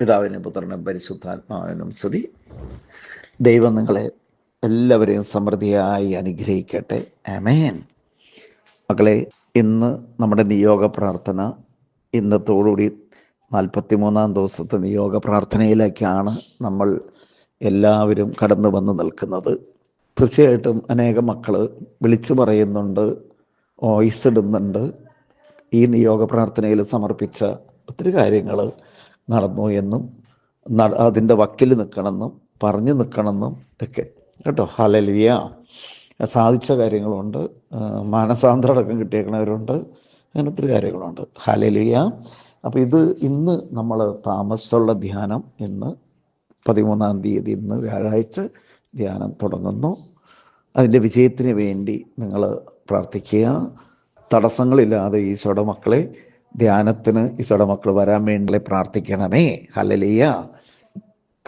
പിതാവിനും പുത്രനും പരിശുദ്ധാത്മാവിനും സ്തുതി. ദൈവം നിങ്ങളെ എല്ലാവരെയും സമൃദ്ധിയായി അനുഗ്രഹിക്കട്ടെ. അമേൻ മക്കളെ ഇന്ന് നമ്മുടെ നിയോഗ പ്രാർത്ഥന ഇന്നത്തോടുകൂടി നാൽപ്പത്തിമൂന്നാം ദിവസത്തെ നിയോഗ പ്രാർത്ഥനയിലേക്കാണ് നമ്മൾ എല്ലാവരും കടന്നു വന്ന് നിൽക്കുന്നത്. തീർച്ചയായിട്ടും അനേകം മക്കൾ വിളിച്ചു പറയുന്നുണ്ട് വോയിസ് ഇടുന്നുണ്ട്. ഈ നിയോഗ പ്രാർത്ഥനയിൽ സമർപ്പിച്ച ഒത്തിരി കാര്യങ്ങൾ നടന്നു എന്നും അതിന്റെ വക്കിൽ നിൽക്കണമെന്നും പറഞ്ഞു നിൽക്കണമെന്നും ഒക്കെ. കേട്ടോ? ഹലലിയ സാധിച്ച കാര്യങ്ങളുണ്ട്. മാനസാന്തര മാനസാന്തരം അടക്കം കിട്ടിയേക്കണവരുണ്ട് അങ്ങനെ ഒത്തിരി കാര്യങ്ങളുണ്ട്. ഹലലിയ അപ്പോൾ ഇത് ഇന്ന് നമ്മൾ താമസമുള്ള ധ്യാനം ഇന്ന് പതിമൂന്നാം തീയതി ഇന്ന് വ്യാഴാഴ്ച ധ്യാനം തുടങ്ങുന്നു. അതിന്റെ വിജയത്തിന് വേണ്ടി നിങ്ങൾ പ്രാർത്ഥിക്കുക. തടസ്സങ്ങളില്ലാതെ ഈശോയുടെ മക്കളെ ധ്യാനത്തിന് ഈശോയുടെ മക്കൾ വരാൻ വേണ്ടി പ്രാർത്ഥിക്കണമേ. ഹലലിയ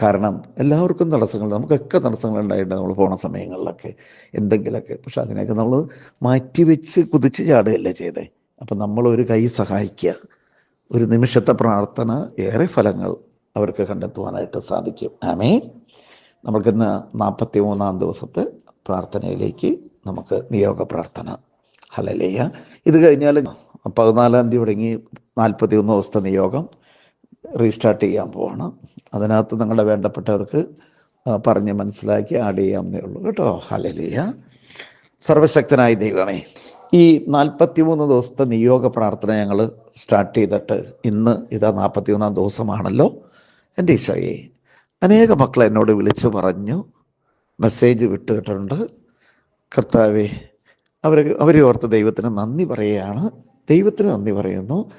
കാരണം എല്ലാവർക്കും തടസ്സങ്ങൾ നമുക്കൊക്കെ തടസ്സങ്ങൾ ഉണ്ടായിട്ടുണ്ട് നമ്മൾ പോണ സമയങ്ങളിലൊക്കെ എന്തെങ്കിലുമൊക്കെ പക്ഷെ അതിനൊക്കെ നമ്മൾ മാറ്റിവെച്ച് കുതിച്ച് ചാടുകയല്ലേ ചെയ്തേ. അപ്പം നമ്മൾ ഒരു കൈ സഹായിക്കുക. ഒരു നിമിഷത്തെ പ്രാർത്ഥന ഏറെ ഫലങ്ങൾ അവർക്ക് കണ്ടെത്തുവാനായിട്ട് സാധിക്കും. ആമേ നമുക്കിന്ന് നാൽപ്പത്തി മൂന്നാം ദിവസത്തെ പ്രാർത്ഥനയിലേക്ക് നമുക്ക് നിയോഗ പ്രാർത്ഥന ഹലലേയ ഇത് കഴിഞ്ഞാൽ പതിനാലാം തീയതി തുടങ്ങി നാൽപ്പത്തി ഒന്ന് ദിവസത്തെ നിയോഗം റീസ്റ്റാർട്ട് ചെയ്യാൻ പോവാണ്. അതിനകത്ത് നിങ്ങളുടെ വേണ്ടപ്പെട്ടവർക്ക് പറഞ്ഞ് മനസ്സിലാക്കി ആഡ് ചെയ്യാമെന്നേ ഉള്ളൂ. കേട്ടോ? ഹലലിയ സർവശക്തനായ ദൈവമേ ഈ നാൽപ്പത്തി മൂന്ന് ദിവസത്തെ നിയോഗ പ്രാർത്ഥന ഞങ്ങൾ സ്റ്റാർട്ട് ചെയ്തിട്ട് ഇന്ന് ഇതാ നാൽപ്പത്തി ഒന്നാം ദിവസമാണല്ലോ. എന്റെ ഈശോയെ അനേക മക്കൾ എന്നോട് വിളിച്ചു പറഞ്ഞു മെസ്സേജ് വിട്ടിട്ടുണ്ട് കർത്താവെ അവർ അവരെ ഓർത്ത് ദൈവത്തിന് നന്ദി പറയുകയാണ്. ദൈവത്തിന് നന്ദി പറയുന്നു.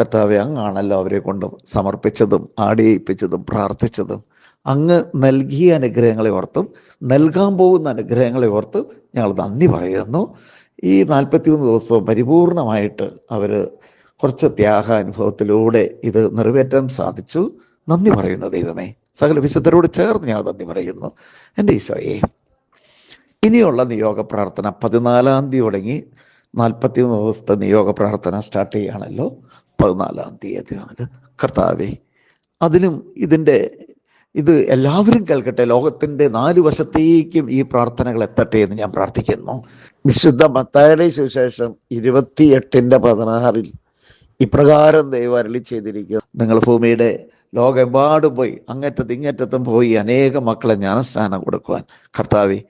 കർത്താവെ അങ്ങാണല്ലോ അവരെ കൊണ്ട് സമർപ്പിച്ചതും ആടിയിപ്പിച്ചതും പ്രാർത്ഥിച്ചതും. അങ്ങ് നൽകിയ അനുഗ്രഹങ്ങളെ ഓർത്തും നൽകാൻ പോകുന്ന അനുഗ്രഹങ്ങളെ ഓർത്തും ഞങ്ങൾ നന്ദി പറയുന്നു. ഈ നാൽപ്പത്തിമൂന്ന് ദിവസവും പരിപൂർണമായിട്ട് അവർ കുറച്ച് ത്യാഗ അനുഭവത്തിലൂടെ ഇത് നിറവേറ്റാൻ സാധിച്ചു. നന്ദി പറയുന്നു ദൈവമേ. സകല വിശുദ്ധരോട് ചേർന്ന് ഞാൻ നന്ദി പറയുന്നു. എന്റെ ഈശോയെ. ഇനിയുള്ള നിയോഗ പ്രാർത്ഥന പതിനാലാം തീയതി തുടങ്ങി നാൽപ്പത്തി മൂന്ന് ദിവസത്തെ നിയോഗ പ്രാർത്ഥന സ്റ്റാർട്ട് ചെയ്യുകയാണല്ലോ. പതിനാലാം തീയതി കർത്താവേ അതിലും ഇതിന്റെ ഇത് എല്ലാവരും കേൾക്കട്ടെ ലോകത്തിന്റെ നാല് വശത്തേക്കും ഈ പ്രാർത്ഥനകൾ എത്തട്ടെ എന്ന് ഞാൻ പ്രാർത്ഥിക്കുന്നു. വിശുദ്ധ മത്തായുടെ സുവിശേഷം ഇരുപത്തിയെട്ടിന്റെ പതിനാറിൽ ഇപ്രകാരം ദൈവം അരളി ചെയ്തിരിക്കുന്നു. നിങ്ങൾ ഭൂമിയുടെ ലോകമെമ്പാടും പോയി അങ്ങറ്റത്ത് പോയി അനേക മക്കളെ ജ്ഞാനസ്നാനം കൊടുക്കുവാൻ. കർത്താവെ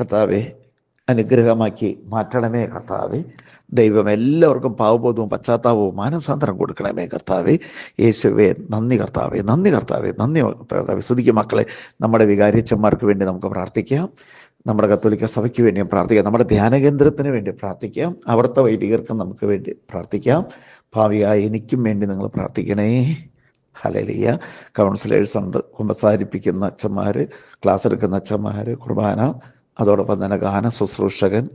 കർത്താവെ അനുഗ്രഹമാക്കി മാറ്റണമേ കർത്താവെ. ദൈവം എല്ലാവർക്കും പാവബോധവും പശ്ചാത്താപവും മാനസാന്തരം കൊടുക്കണമേ കർത്താവെ. യേശുവെ നന്ദി കർത്താവെ നന്ദി കർത്താവെ നന്ദി കർത്താവെ. സ്തുതിക്ക് മക്കളെ നമ്മുടെ വികാരിച്ചന്മാർക്ക് വേണ്ടി നമുക്ക് പ്രാർത്ഥിക്കാം. നമ്മുടെ കത്തോലിക്ക സഭയ്ക്ക് വേണ്ടിയും പ്രാർത്ഥിക്കാം. നമ്മുടെ ധ്യാന കേന്ദ്രത്തിന് വേണ്ടി പ്രാർത്ഥിക്കാം. അവിടുത്തെ വൈദികർക്കും നമുക്ക് വേണ്ടി പ്രാർത്ഥിക്കാം. ഭാവിയായി എനിക്കും വേണ്ടി നിങ്ങൾ പ്രാർത്ഥിക്കണേ. ഹലലിയ കൗൺസിലേഴ്സ് ഉണ്ട്. കുമ്പസാരിപ്പിക്കുന്ന അച്ഛന്മാർ ക്ലാസ് എടുക്കുന്ന അച്ഛന്മാർ കുർബാന. അതോടൊപ്പം തന്നെ ഗാന ശുശ്രൂഷകൻ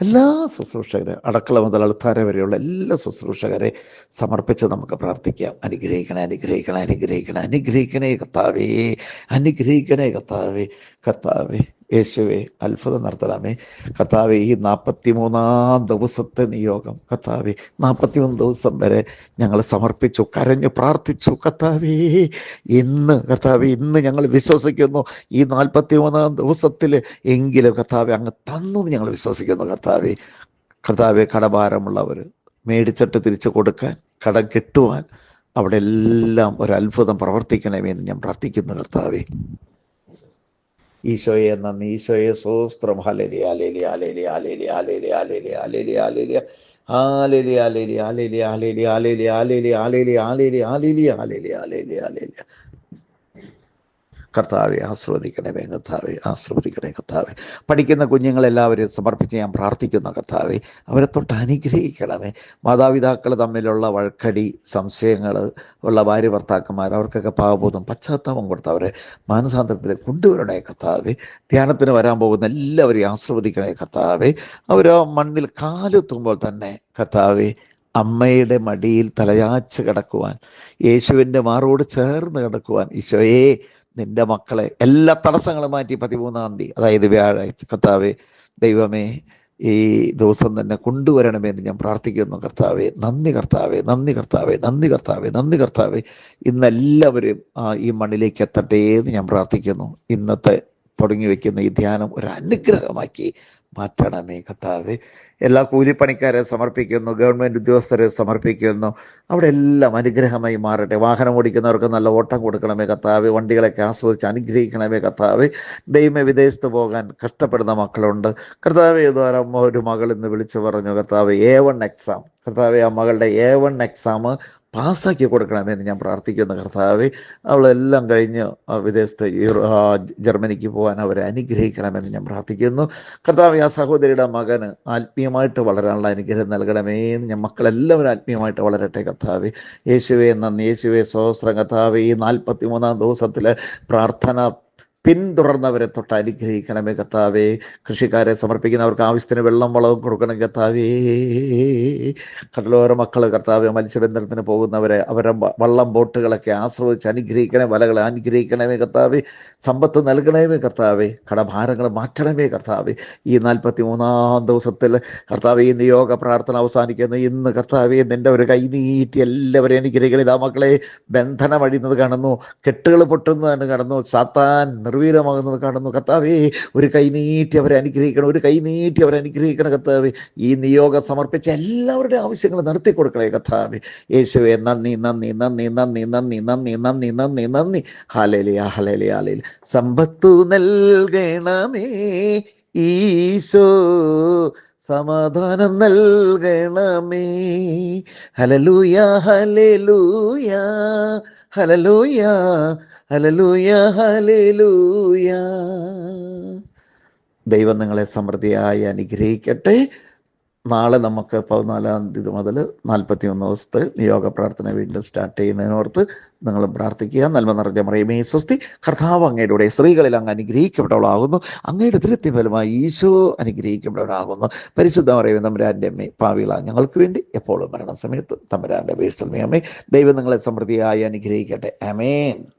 എല്ലാ ശുശ്രൂഷകരെ അടക്കള മുതൽ അൾത്താര വരെയുള്ള എല്ലാ ശുശ്രൂഷകരെ സമർപ്പിച്ച് നമുക്ക് പ്രാർത്ഥിക്കാം. അനുഗ്രഹിക്കണേ അനുഗ്രഹിക്കണേ അനുഗ്രഹിക്കണേ അനുഗ്രഹിക്കണേ കർത്താവേ അനുഗ്രഹിക്കണേ കർത്താവേ കർത്താവേ. യേശുവെ അത്ഭുതം നടത്തണമേ കർത്താവെ ഈ നാൽപ്പത്തി മൂന്നാം ദിവസത്തെ നിയോഗം കർത്താവെ നാൽപ്പത്തിമൂന്ന് ദിവസം വരെ ഞങ്ങൾ സമർപ്പിച്ചു കരഞ്ഞു പ്രാർത്ഥിച്ചു. കർത്താവേ ഇന്ന് കർത്താവെ ഇന്ന് ഞങ്ങൾ വിശ്വസിക്കുന്നു. ഈ നാൽപ്പത്തി മൂന്നാം ദിവസത്തിൽ എങ്കിലും കർത്താവെ അങ്ങ് തന്നു ഞങ്ങൾ വിശ്വസിക്കുന്നു കർത്താവെ. കർത്താവെ കടഭാരമുള്ളവർ മേടിച്ചിട്ട് തിരിച്ചു കൊടുക്കാൻ കടം കെട്ടുവാൻ അവിടെ എല്ലാം ഒരു അത്ഭുതം പ്രവർത്തിക്കണമേ എന്ന് ഞാൻ പ്രാർത്ഥിക്കുന്നു കർത്താവെ. ഈശോയെ നന്ദി ഈശോയെ സോസ്ത്രം ഹലേലി ആലേലി ആലേലി ആലേലി ആലേലി ആലേലി ആലേലി ആലേലി ആലേലി ആലേലി ആലേലി ആലേലി ആലേലി ആലേലി ആലേലി ആലേലി ആലേലി ആലേലി ആലേലി ആലേലി കർത്താവെ ആസ്വദിക്കണമേ കർത്താവെ ആസ്വദിക്കണേ കർത്താവെ. പഠിക്കുന്ന കുഞ്ഞുങ്ങളെല്ലാവരെയും സമർപ്പിച്ച് ഞാൻ പ്രാർത്ഥിക്കുന്ന കർത്താവെ. അവരെ തൊട്ട് അനുഗ്രഹിക്കണമേ. മാതാപിതാക്കൾ തമ്മിലുള്ള വഴക്കടി സംശയങ്ങൾ ഉള്ള ഭാര്യ ഭർത്താക്കന്മാർ അവർക്കൊക്കെ പാവബോധം പശ്ചാത്താപം കൊടുത്ത് അവരെ മാനസാന്തരത്തിൽ കൊണ്ടുവരണേ കർത്താവെ. ധ്യാനത്തിന് വരാൻ പോകുന്ന എല്ലാവരെയും ആസ്വദിക്കണേ കർത്താവെ. അവർ മണ്ണിൽ കാലെത്തുമ്പോൾ തന്നെ കർത്താവെ അമ്മയുടെ മടിയിൽ തലയാച്ച് കിടക്കുവാൻ യേശുവിന്റെ മാറോട് ചേർന്ന് കിടക്കുവാൻ ഈശോയെ നിന്റെ മക്കളെ എല്ലാ തടസ്സങ്ങളും മാറ്റി പതിമൂന്നാം തീയതി അതായത് വ്യാഴാഴ്ച. കർത്താവെ ദൈവമേ ഈ ദിവസം തന്നെ കൊണ്ടുവരണമെന്ന് ഞാൻ പ്രാർത്ഥിക്കുന്നു കർത്താവെ. നന്ദി കർത്താവെ നന്ദി കർത്താവെ നന്ദി കർത്താവെ നന്ദി കർത്താവെ. ഇന്നെല്ലാവരും ഈ മണ്ണിലേക്ക് എത്തട്ടെ എന്ന് ഞാൻ പ്രാർത്ഥിക്കുന്നു. ഇന്നത്തെ തുടങ്ങി വെക്കുന്ന ഈ ധ്യാനം ഒരു അനുഗ്രഹമാക്കി മാറ്റണമേ കർത്താവെ. എല്ലാ കൂലിപ്പണിക്കാരെ സമർപ്പിക്കുന്നു ഗവൺമെന്റ് ഉദ്യോഗസ്ഥരെ സമർപ്പിക്കുന്നു. അവിടെ എല്ലാം അനുഗ്രഹമായി മാറട്ടെ. വാഹനം ഓടിക്കുന്നവർക്ക് നല്ല ഓട്ടം കൊടുക്കണമേ കർത്താവ്. വണ്ടികളൊക്കെ ആസ്വദിച്ച് അനുഗ്രഹിക്കണമേ കർത്താവ്. ദൈവമേ വിദേശത്ത് പോകാൻ കഷ്ടപ്പെടുന്ന മക്കളുണ്ട്. കർത്താവ് ഏതോരം ഒരു മകൾ ഇന്ന് വിളിച്ചു പറഞ്ഞു കർത്താവ് എ വൺ എക്സാം കർത്താവ് ആ മകളുടെ എ വൺ എക്സാം പാസ്സാക്കി കൊടുക്കണമെന്ന് ഞാൻ പ്രാർത്ഥിക്കുന്നു കർത്താവെ. അവളെല്ലാം കഴിഞ്ഞ് വിദേശത്ത് ജർമ്മനിക്ക് പോകാൻ അവരെ അനുഗ്രഹിക്കണമെന്ന് ഞാൻ പ്രാർത്ഥിക്കുന്നു. കർത്താവ് ആ സഹോദരിയുടെ മകന് ആത്മീയമായിട്ട് വളരാനുള്ള അനുഗ്രഹം നൽകണമേ എന്ന് ഞാൻ മക്കളെല്ലാവരും ആത്മീയമായിട്ട് വളരട്ടെ കർത്താവ്. യേശുവേ നന്ദി. യേശുവേ സഹസ്രം കർത്താവ്. ഈ നാൽപ്പത്തി മൂന്നാം ദിവസത്തിലെ പ്രാർത്ഥന പിന്തുടർന്നവരെ തൊട്ട് അനുഗ്രഹിക്കണമേ കത്താവേ കൃഷിക്കാരെ സമർപ്പിക്കുന്നവർക്ക് ആവശ്യത്തിന് വെള്ളം വളവും കൊടുക്കണം കത്താവേ കടലോര മക്കൾ കർത്താവ് മത്സ്യബന്ധനത്തിന് പോകുന്നവരെ അവരെ വള്ളം ബോട്ടുകളൊക്കെ ആശ്രയിച്ച് അനുഗ്രഹിക്കണേ വലകളെ അനുഗ്രഹിക്കണമേ കർത്താവേ. സമ്പത്ത് നൽകണമേ കർത്താവേ. കടഭാരങ്ങൾ മാറ്റണമേ കർത്താവേ. ഈ നാൽപ്പത്തി മൂന്നാം ദിവസത്തിൽ കർത്താവ് ഈ നിയോഗ പ്രാർത്ഥന അവസാനിക്കുന്ന. ഇന്ന് കർത്താവേ നിന്റെ ഒരു കൈ നീട്ടി എല്ലാവരെയും അനുഗ്രഹിക്കണം ഇതാ മക്കളെ ബന്ധനം അഴിയുന്നത് കാണുന്നു. കെട്ടുകൾ പൊട്ടുന്നതാണ് കാണുന്നു. സാത്താൻ നിർവീരമാകുന്നത് കാണുന്നു. കർത്താവേ ഒരു കൈ നീട്ടി അവരെ അനുഗ്രഹിക്കണം ഒരു കൈ നീട്ടി അവരെ അനുഗ്രഹിക്കണം കർത്താവേ. ഈ നിയോഗം സമർപ്പിച്ച എല്ലാവരുടെ ആവശ്യങ്ങൾ നടത്തി കൊടുക്കണേ കർത്താവേ. യേശുവെ നന്ദി നന്ദി നന്ദി നന്ദി നന്ദി നന്ദി നന്ദി നന്ദി നന്ദി. ഹാലേലിയ ഹാലേലിയ ഹാലേലിയ സമ്പത്തു നൽകണമേ ഈശോ. സമാധാനം നൽകണമേ. ഹലലൂയ ഹലലൂയ ഹലലൂയ ഹലലൂയ ഹലലൂയ ദൈവം നിങ്ങളെ സമൃദ്ധിയായി അനുഗ്രഹിക്കട്ടെ. നാളെ നമുക്ക് പതിനാലാം തീയതി മുതൽ നാൽപ്പത്തി ഒന്ന് ദിവസത്തെ നിയോഗ പ്രാർത്ഥന വീണ്ടും സ്റ്റാർട്ട് ചെയ്യുന്നതിനോർത്ത് നിങ്ങൾ പ്രാർത്ഥിക്കുക. നന്മ നിറഞ്ഞ മറിയമേ സ്വസ്തി. കർത്താവ് അങ്ങയുടെ സ്ത്രീകളിൽ അങ്ങ് അനുഗ്രഹിക്കപ്പെട്ടവളാകുന്നു. അങ്ങയുടെ തിരുത്തി ഫലമായി ഈശോ അനുഗ്രഹിക്കപ്പെട്ടവരാകുന്നു പരിശുദ്ധ മറിയമേ തമ്പുരാന്റെ അമ്മേ പാവിള ഞങ്ങൾക്ക് വേണ്ടി എപ്പോഴും മരണസമയത്ത് തമ്പുരാന്റെ വീഴ്ചമേ ദൈവം നിങ്ങളെ സമൃദ്ധിയായി അനുഗ്രഹിക്കട്ടെ. അമേൻ